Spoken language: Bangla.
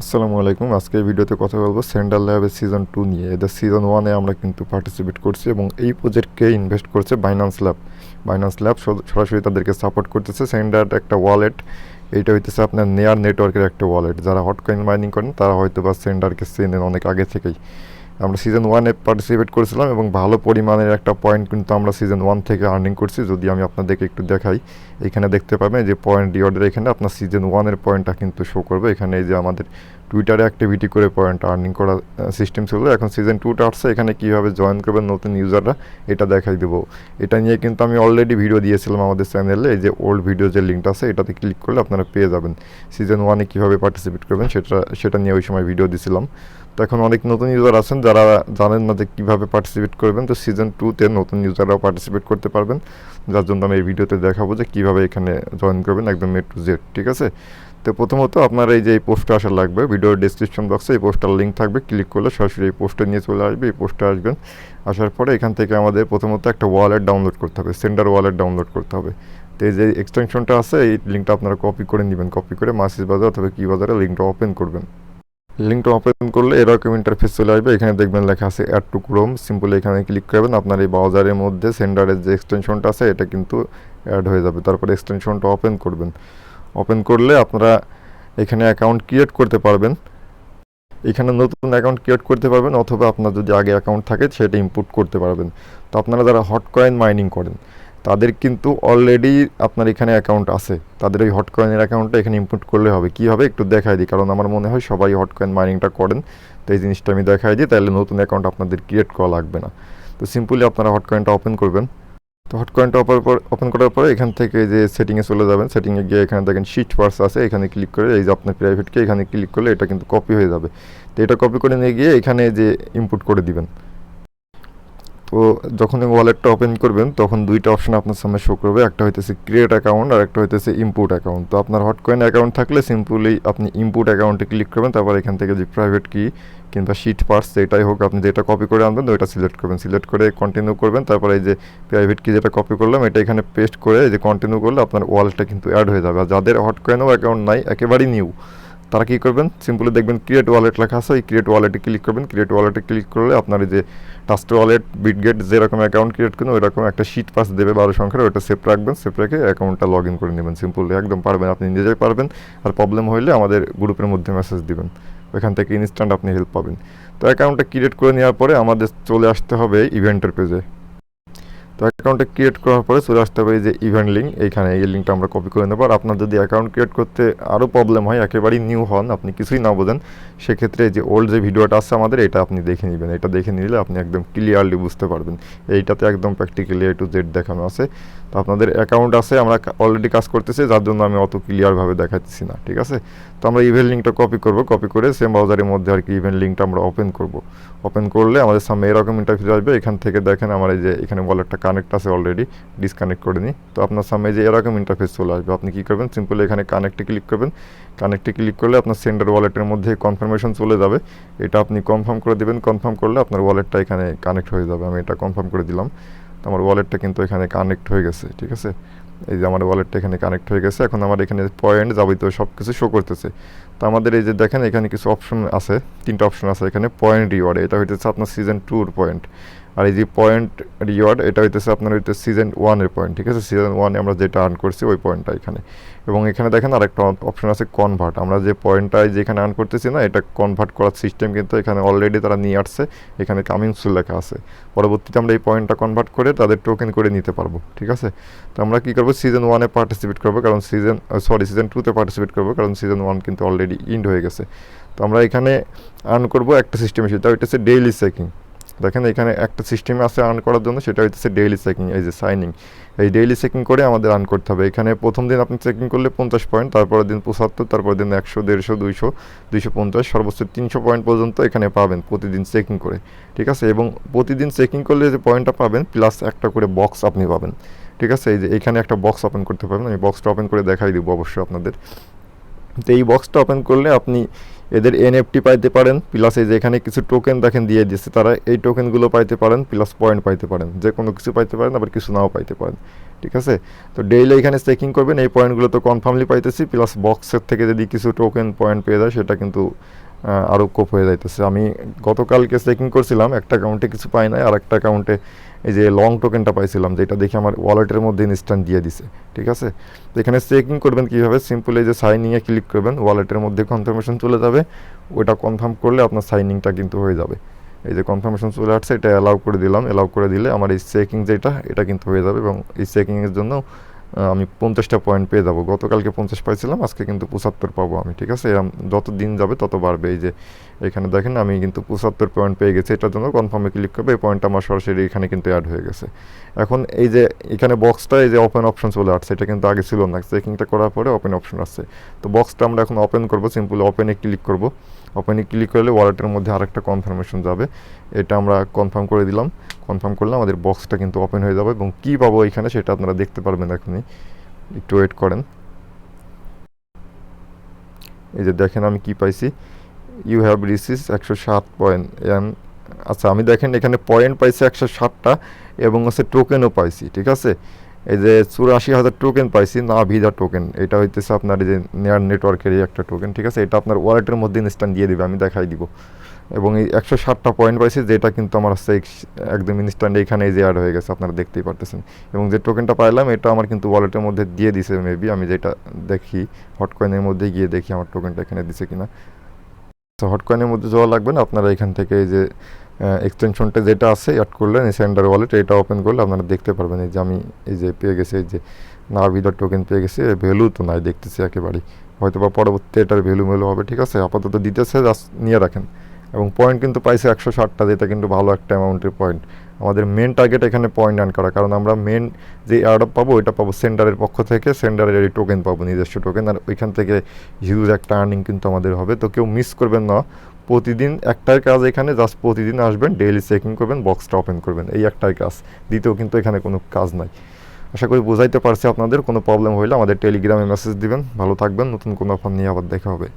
আসসালামু আলাইকুম। আজকে এই ভিডিওতে কথা বলব সেন্ট্রাল ল্যাবের সিজন টু নিয়ে। এদের সিজন ওয়ানে আমরা কিন্তু পার্টিসিপেট করছি এবং এই প্রজেক্টকে ইনভেস্ট করছে বাইনান্স ল্যাব বাইনান্স ল্যাব সরাসরি তাদেরকে সাপোর্ট করতেছে। সেন্ডার একটা ওয়ালেট এইটা হইতেছে আপনার নেয়ার নেটওয়ার্কের একটা ওয়ালেট যারা হটকয়েন মাইনিং করেন, তারা হয়তো বা সেন্ডারকে চেনেন অনেক আগে থেকেই। আমরা সিজন ওয়ানে পার্টিসিপেট করেছিলাম এবং ভালো পরিমাণের একটা পয়েন্ট কিন্তু আমরা সিজন ওয়ান থেকে আর্নিং করছি। যদি আমি আপনাদেরকে একটু দেখাই, এখানে দেখতে পাবেন যে পয়েন্ট রিওয়ার্ডের এখানে আপনার সিজন ওয়ানের পয়েন্টটা কিন্তু শো করবে। এখানে এই যে আমাদের টুইটারে অ্যাক্টিভিটি করে পয়েন্ট আর্নিং করা সিস্টেম ছিল এখন সিজন টুটা আসছে, এখানে কীভাবে জয়েন করবেন নতুন ইউজাররা এটা দেখাই দেবো। এটা নিয়ে কিন্তু আমি অলরেডি ভিডিও দিয়েছিলাম আমাদের চ্যানেলে এই যে ওল্ড ভিডিও যে লিঙ্কটা আছে, এটাতে ক্লিক করলে আপনারা পেয়ে যাবেন। সিজন ওয়ানে কীভাবে পার্টিসিপেট করবেন, সেটা সেটা নিয়ে ওই সময় ভিডিও দিছিলাম। তো এখন অনেক নতুন ইউজার আছেন যারা জানেন না যে কীভাবে পার্টিসিপেট করবেন, তো সিজন টুতে নতুন ইউজাররাও পার্টিসিপেট করতে পারবেন। যার জন্য আমি এই ভিডিওতে দেখাবো যে কীভাবে এখানে জয়েন করবেন একদম এ টু জেড ঠিক আছে? তো প্রথমত আপনার এই যে এই পোস্টটা আসা লাগবে, ভিডিওর ডিসক্রিপশন বক্সে এই পোস্টার লিঙ্ক থাকবে ক্লিক করলে সরাসরি এই পোস্টে নিয়ে চলে আসবে, এই পোস্টে আসবেন। আসার পরে এখান থেকে আমাদের প্রথমত একটা ওয়ালেট ডাউনলোড করতে হবে সেন্ডার ওয়ালেট ডাউনলোড করতে হবে। তো এই যে এক্সটেনশনটা আছে, এই লিঙ্কটা আপনারা কপি করে নেবেন কপি করে মাসিস বাজার অথবা কি বাজারে লিঙ্কটা ওপেন করবেন। লিঙ্কটা ওপেন করলে এরকম ইন্টারফেস চলে আসবে। এখানে দেখবেন লেখা আছে অ্যাড টু ক্রোম সিম্পল এখানে ক্লিক করবেন। আপনার এই ব্রাউজারের মধ্যে সেন্ডারের যে এক্সটেনশনটা আছে, এটা কিন্তু অ্যাড হয়ে যাবে। তারপরে এক্সটেনশনটা ওপেন করবেন। ওপেন করলে আপনারা এখানে অ্যাকাউন্ট ক্রিয়েট করতে পারবেন। এখানে নতুন অ্যাকাউন্ট ক্রিয়েট করতে পারবেন, অথবা আপনার যদি আগে অ্যাকাউন্ট থাকে, সেটা ইনপুট করতে পারবেন। তো আপনারা যারা হট কয়েন মাইনিং করেন তাদের কিন্তু অলরেডি আপনার এখানে অ্যাকাউন্ট আছে। তাদের ওই হট কয়েনের অ্যাকাউন্টটা এখানে ইনপুট করলে হবে। কী হবে? একটু দেখাই দিই, কারণ আমার মনে হয় সবাই হট কয়েন মাইনিংটা করেন। তো এই জিনিসটা আমি দেখাই দিই, তাহলে নতুন অ্যাকাউন্ট আপনাদের ক্রিয়েট করা লাগবে না। তো সিম্পলি আপনারা হট কয়েনটা ওপেন করবেন। তো হট কয়েনটা ওপেন ওপেন করার পরে এখান থেকে যে সেটিংয়ে চলে যাবেন সেটিংয়ে গিয়ে এখানে দেখেন শিট পার্স আছে, এখানে ক্লিক করে এই যে আপনার প্রাইভেটকে এখানে ক্লিক করলে এটা কিন্তু কপি হয়ে যাবে। তো এটা কপি করে নিয়ে গিয়ে এখানে যে ইনপুট করে দিবেন। তো যখন ওয়ালেটটা ওপেন করবেন, তখন দুইটা অপশন আপনার সামনে শো করবে। একটা হইতেছে ক্রিয়েট অ্যাকাউন্ট আর একটা হইতেছে ইম্পোর্ট অ্যাকাউন্ট তো আপনার হটকয়েন অ্যাকাউন্ট থাকলে সিম্পলি আপনি ইম্পোর্ট অ্যাকাউন্টে ক্লিক করবেন, তারপর এখান থেকে যে প্রাইভেট কি কিংবা শিট পার্স যেটাই হোক, আপনি যেটা কপি করে আনবেন, ওইটা সিলেক্ট করবেন। সিলেক্ট করে কন্টিনিউ করবেন, তারপরে এই যে প্রাইভেট কি যেটা কপি করলাম, এটা এখানে পেস্ট করে এই যে কন্টিনিউ করলে আপনার ওয়ালেটটা কিন্তু অ্যাড হয়ে যাবে। আর যাদের হটকয়েনও অ্যাকাউন্ট নাই, একেবারেই নিউ তারা কী করবেন? সিম্পলি দেখবেন ক্রিয়েট ওয়ালেট লেখা আছে। এই ক্রিয়েট ওয়ালেটে ক্লিক করবেন। ক্রিয়েট ওয়ালেটে ক্লিক করলে আপনার যে টাস্ট ওয়ালেট বিটগেট যেরকম অ্যাকাউন্ট ক্রিয়েট করবেন, ওইরকম একটা শিট পাস দেবে বারো সংখ্যার, ওইটা সেভ রাখবেন। সেভ রেখে অ্যাকাউন্টটা লগ ইন করে নেবেন সিম্পলি একদম পারবেন, আপনি নিজেই পারবেন। আর প্রবলেম হইলে আমাদের গ্রুপের মধ্যে মেসেজ দিবেন। ওইখান থেকে ইনস্ট্যান্ট আপনি হেল্প পাবেন। তো অ্যাকাউন্টটা ক্রিয়েট করে নেওয়ার পরে আমাদের চলে আসতে হবে ইভেন্টের পেজে তো অ্যাকাউন্টটা ক্রিয়েট করার পরে চলে আসতে হবে যে ইভেন্ট লিঙ্ক এইখানে এই লিঙ্কটা আমরা কপি করে নেব। আর আপনার যদি অ্যাকাউন্ট ক্রিয়েট করতে আরও প্রবলেম হয়, একেবারেই নিউ হন, আপনি কিছুই না বোঝেন, সেক্ষেত্রে যে ওল্ড যে ভিডিওটা আছে আমাদের, এটা আপনি দেখে নেবেন। এটা দেখে নিলে আপনি একদম ক্লিয়ারলি বুঝতে পারবেন। এইটাতে একদম প্র্যাকটিক্যালি এ টু জেড দেখানো আছে। তো আপনাদের অ্যাকাউন্ট আছে, আমরা অলরেডি কাজ করতেছি, যার জন্য আমি অত ক্লিয়ারভাবে দেখাচ্ছি না, ঠিক আছে? তো আমরা ইভেন্ট লিঙ্কটা কপি করব কপি করে সেম ব্রাউজারের মধ্যে আর কি ইভেন্ট লিঙ্কটা আমরা ওপেন করব। ওপেন করলে আমাদের সামনে এরকম ইন্টারফেস আসবে, এখান থেকে দেখেন আমার এই যে এখানে ওয়ালেটটা কানেক্ট আছে অলরেডি ডিসকানেক্ট করে নিই তো আপনার সামনে যে এরকম ইন্টারফেস চলে আসবে, আপনি কী করবেন? সিম্পলি এখানে কানেক্টে ক্লিক করবেন। কানেক্টে ক্লিক করলে আপনার সেন্ডার ওয়ালেটের মধ্যে কনফার্মেশন চলে যাবে। এটা আপনি কনফার্ম করে দেবেন। কনফার্ম করলে আপনার ওয়ালেটটা এখানে কানেক্ট হয়ে যাবে। আমি এটা কনফার্ম করে দিলাম। তো আমার ওয়ালেটটা কিন্তু এখানে কানেক্ট হয়ে গেছে, ঠিক আছে? এই যে আমার ওয়ালেটটা এখানে কানেক্ট হয়ে গেছে। এখন আমার এখানে পয়েন্ট যাবতীয় সব কিছু শো করতেছে। তো আমাদের এই যে দেখেন, এখানে কিছু অপশন আছে। তিনটা অপশন আছে এখানে। পয়েন্ট রিওয়ার্ড এটা হইতেছে আপনার সিজন টুর পয়েন্ট আর এই যে পয়েন্ট রিওয়ার্ড এটা হইতেছে আপনার হইতে সিজন ওয়ানের পয়েন্ট ঠিক আছে? সিজন ওয়ানে আমরা যেটা আর্ন করছি ওই পয়েন্টটা এখানে। এবং এখানে দেখেন আরেকটা অপশন আছে কনভার্ট আমরা যে পয়েন্টটা যেখানে আর্ন করতেছি না, এটা কনভার্ট করার সিস্টেম কিন্তু এখানে অলরেডি তারা নিয়ে আসছে, এখানে কামিং সুল লেখা আছে। পরবর্তীতে আমরা এই পয়েন্টটা কনভার্ট করে তাদের টোকেন করে নিতে পারব, ঠিক আছে? তো আমরা কী করব? সিজন ওয়ানে পার্টিসিপেট করব, কারণ সিজন সরি সিজন টুতে পার্টিসিপেট করব, কারণ সিজন ওয়ান কিন্তু অলরেডি ইন্ড হয়ে গেছে। তো আমরা এখানে আর্ন করব একটা সিস্টেম সেটা হইতেছে ডেইলি চেকিং দেখেন এখানে একটা সিস্টেম আছে আর্ন করার জন্য, সেটা হচ্ছে ডেইলি চেকিং এই যে সাইনিং এই ডেইলি চেকিং করে আমাদের আর্ন করতে হবে। এখানে প্রথম দিন আপনি চেকিং করলে পঞ্চাশ পয়েন্ট তারপরের দিন পঁচাত্তর, তারপরের দিন একশো, দেড়শো, দুইশো দুইশো পঞ্চাশ, সর্বোচ্চ তিনশো পয়েন্ট পর্যন্ত এখানে পাবেন প্রতিদিন চেকিং করে। ঠিক আছে? এবং প্রতিদিন চেকিং করলে যে পয়েন্টটা পাবেন প্লাস একটা করে বক্স আপনি পাবেন। ঠিক আছে? এই যে এখানে একটা বক্স ওপেন করতে পারবেন। আমি বক্সটা ওপেন করে দেখাই দেবো অবশ্যই আপনাদের। তো এই বক্সটা ওপেন করলে আপনি এদের এনএফটি পাইতে পারেন প্লাস এই যে এখানে কিছু টোকেন দেখেন দিয়ে দিচ্ছে তারা এই টোকেনগুলো পাইতে পারেন প্লাস পয়েন্ট পাইতে পারেন, যে কোনো কিছু পাইতে পারেন, আবার কিছু নাও পাইতে পারেন, ঠিক আছে? তো ডেইলি এখানে চেকিং করবেন, এই পয়েন্টগুলো তো কনফার্মলি পাইতেছি প্লাস বক্সের থেকে যদি কিছু টোকেন পয়েন্ট পেয়ে যায়, সেটা কিন্তু আরও কোপ হয়ে যাইতেছে। আমি গতকালকে চেকিং করছিলাম, একটা অ্যাকাউন্টে কিছু পাই নাই আর একটা অ্যাকাউন্টে এই যে লং টোকেনটা পাইছিলাম, যেটা দেখে আমার ওয়ালেটের মধ্যে ইনস্ট্যান্ট দিয়ে দিছে, ঠিক আছে? তো এখানে চেকিং করবেন কীভাবে? সিম্পল এই যে সাইনিংয়ে ক্লিক করবেন ওয়ালেটের মধ্যে কনফার্মেশন চলে যাবে। ওটা কনফার্ম করলে আপনার সাইনিংটা কিন্তু হয়ে যাবে। এই যে কনফার্মেশন চলে আসছে, এটা অ্যালাউ করে দিলাম। অ্যালাউ করে দিলে আমার এই চেকিং যেটা, এটা কিন্তু হয়ে যাবে এবং এই চেকিংয়ের জন্য আমি পঞ্চাশটা পয়েন্ট পেয়ে যাব। গতকালকে পঞ্চাশ পাইছিলাম, আজকে কিন্তু পঁচাত্তর পাবো আমি, ঠিক আছে? এরম যত দিন যাবে তত বাড়বে। এই যে এখানে দেখেন, আমি কিন্তু পঁচাত্তর পয়েন্ট পেয়ে গেছি, এটার জন্য কনফার্মে ক্লিক করবে, এই পয়েন্টটা আমার সরাসরি এখানে কিন্তু অ্যাড হয়ে গেছে। এখন এই যে এখানে বক্সটা এই যে ওপেন অপশন চলে আসছে, এটা কিন্তু আগে ছিল না। চেকিংটা করার পরে ওপেন অপশন আসছে। তো বক্সটা আমরা এখন ওপেন করব সিম্পলি ওপেনে ক্লিক করব। ওপেনে ক্লিক করলে ওয়ালেটের মধ্যে আরেকটা কনফার্মেশন যাবে। এটা আমরা কনফার্ম করে দিলাম। কনফার্ম করলে আমাদের বক্সটা কিন্তু ওপেন হয়ে যাবে এবং কী পাবো এখানে সেটা আপনারা দেখতে পারবেন এখনই। একটু ওয়েট করেন। এই যে দেখেন আমি কি পাইছি? ইউ হ্যাভ রিসিস একশো সাত পয়েন্ট আচ্ছা আমি দেখেন এখানে পয়েন্ট পাইছি একশো ষাটটা এবং হচ্ছে টোকেনও পাইছি, ঠিক আছে? এই যে চুরাশি হাজার টোকেন পাইছি না ভিজা টোকেন এটা হইতেছে আপনার যে নেয়ার নেটওয়ার্কেরই একটা টোকেন ঠিক আছে? এটা আপনার ওয়ালেটের মধ্যে ইনস্ট্যান্ট দিয়ে দিবে, আমি দেখাই দিব। এবং এই একশো ষাটটা পয়েন্ট পাইছি, যেটা কিন্তু আমার হচ্ছে একদম ইনস্ট্যান্ট এখানে যে অ্যাড হয়ে গেছে, আপনারা দেখতেই পারতেছেন। এবং যে টোকেনটা পাইলাম, এটা আমার কিন্তু ওয়ালেটের মধ্যে দিয়ে দিছে মেবি আমি যেটা দেখি হটকয়েনের মধ্যে গিয়ে দেখি আমার টোকেনটা এখানে দিছে কিনা। তো হটকয়েনের মধ্যে যাওয়া লাগবে না, আপনারা এখান থেকে এই যে এক্সটেনশনটা যেটা আছে অ্যাড করলেন, এই সেন্ডার ওয়ালেট এটা ওপেন করলে আপনারা দেখতে পারবেন, এই যে আমি এই যে পেয়ে গেছি, এই যে না ভিদার টোকেন পেয়ে গেছি ভ্যালু তো নাই, দেখতেছি একেবারেই। হয়তো বা পরবর্তী এটার ভ্যালু ভ্যালু হবে, ঠিক আছে? আপাতত দিতেছে জাস্ট নিয়ে রাখেন। এবং পয়েন্ট কিন্তু পাইছে একশো ষাটটা যেটা কিন্তু ভালো একটা অ্যামাউন্টের পয়েন্ট আমাদের মেন টার্গেট এখানে পয়েন্ট আর্ন করা, কারণ আমরা মেন যে অ্যাডপ পাবো, ওইটা পাবো সেন্ডারের পক্ষ থেকে সেন্ডারের এই টোকেন পাবো, নিজস্ব টোকেন আর ওইখান থেকে হিউজ একটা আর্নিং কিন্তু আমাদের হবে। তো কেউ মিস করবেন না, প্রতিদিন একটাই কাজ এখানে জাস্ট প্রতিদিন আসবেন ডেইলি চেকিং করবেন বক্সটা ওপেন করবেন, এই একটাই কাজ। দ্বিতীয় কিন্তু এখানে কোনো কাজ নাই। আশা করি বোঝাইতে পারছি আপনাদের, কোনো প্রবলেম হইলে আমাদের টেলিগ্রামে মেসেজ দিবেন। ভালো থাকবেন, নতুন কোনো অফার নিয়ে আবার দেখা হবে।